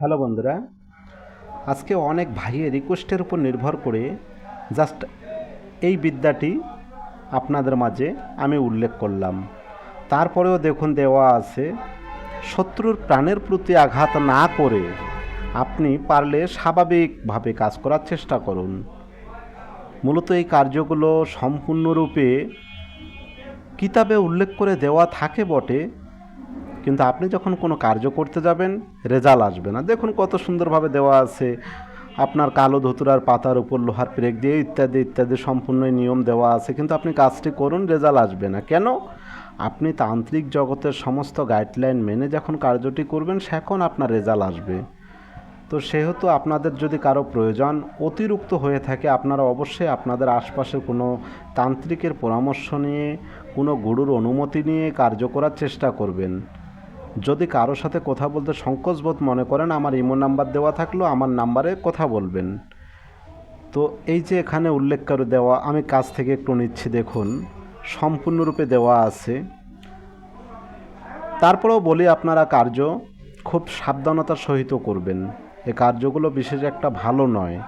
Hello বন্ধুরা, আজকে অনেক ভাইয়ের রিকোয়েস্টের উপর নির্ভর করে জাস্ট এই বিদ্যাটি আপনাদের মাঝে আমি উল্লেখ করলাম। তারপরেও দেখুন দেওয়া আছে, শত্রুর প্রাণের প্রতি আঘাত না করে আপনি পারলে স্বাভাবিকভাবে কাজ করার চেষ্টা করুন। মূলত এই কার্যগুলো সম্পূর্ণরূপে কিতাবে উল্লেখ করে দেওয়া থাকে বটে কিন্তু আপনি যখন কোনো কার্য করতে যাবেন, রেজাল্ট আসবে না। দেখুন কত সুন্দরভাবে দেওয়া আছে। আপনার কালো ধতুরার পাতার উপর লোহার প্রেক দিয়ে ইত্যাদি ইত্যাদি সম্পূর্ণ নিয়ম দেওয়া আছে। কিন্তু আপনি কাজটি করুন, রেজাল্ট আসবে না। কেন? আপনি তান্ত্রিক জগতের সমস্ত গাইডলাইন মেনে যখন কার্যটি করবেন, সেখন আপনার রেজাল্ট আসবে। তো সেহেতু আপনাদের যদি কারও প্রয়োজন অতিরিক্ত হয়ে থাকে, আপনারা অবশ্যই আপনাদের আশপাশের কোনো তান্ত্রিকের পরামর্শ নিয়ে, কোনো গুরুর অনুমতি নিয়ে কার্য করার চেষ্টা করবেন। যদি কারও সাথে কথা বলতে সংকোচবোধ মনে করেন, আমার ইমো নাম্বার দেওয়া থাকলেও আমার নাম্বারে কথা বলবেন। তো এই যে এখানে উল্লেখ করে দেওয়া, আমি কাজ থেকে একটু নিচ্ছি, দেখুন, সম্পূর্ণরূপে দেওয়া আছে। তারপরেও বলি, আপনারা কার্য খুব সাবধানতার সহিত করবেন। এ কার্যগুলো বিশেষ একটা ভালো নয়।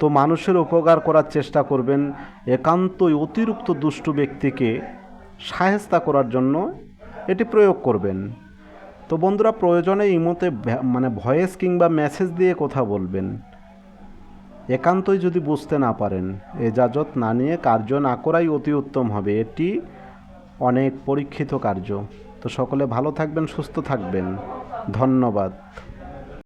তো মানুষের উপকার করার চেষ্টা করবেন, একান্তই অতিরিক্ত দুষ্টু ব্যক্তিকে সাহেস্তা করার জন্য এটি প্রয়োগ করবেন। তো বন্ধুরা, প্রয়োজনে ইমোতে মানে ভয়েস কিংবা মেসেজ দিয়ে কথা বলবেন। একান্তই যদি বুঝতে না পারেন, এজাজত না নিয়ে কার্য না করাই অতি উত্তম হবে। এটি অনেক পরীক্ষিত কার্য। তো সকলে ভালো থাকবেন, সুস্থ থাকবেন। ধন্যবাদ।